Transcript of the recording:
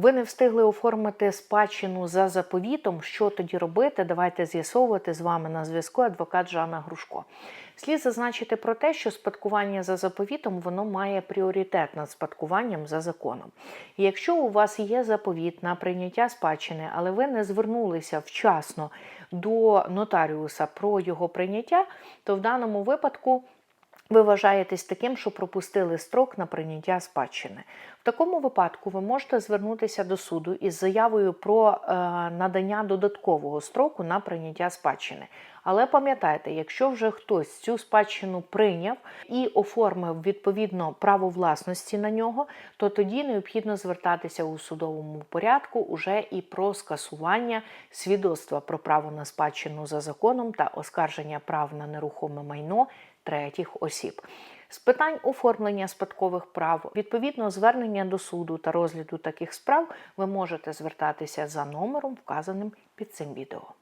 Ви не встигли оформити спадщину за заповітом. Що тоді робити? Давайте з'ясовувати з вами на зв'язку адвокат Жанна Грушко. Слід зазначити про те, що спадкування за заповітом воно має пріоритет над спадкуванням за законом. І якщо у вас є заповіт на прийняття спадщини, але ви не звернулися вчасно до нотаріуса про його прийняття, то в даному випадку ви вважаєтесь таким, що пропустили строк на прийняття спадщини. В такому випадку ви можете звернутися до суду із заявою про е, надання додаткового строку на прийняття спадщини. Але пам'ятайте, якщо вже хтось цю спадщину прийняв і оформив відповідно право власності на нього, то тоді необхідно звертатися у судовому порядку уже і про скасування свідоцтва про право на спадщину за законом та оскарження прав на нерухоме майно третіх осіб. З питань оформлення спадкових прав, відповідно звернення до суду та розгляду таких справ ви можете звертатися за номером, вказаним під цим відео.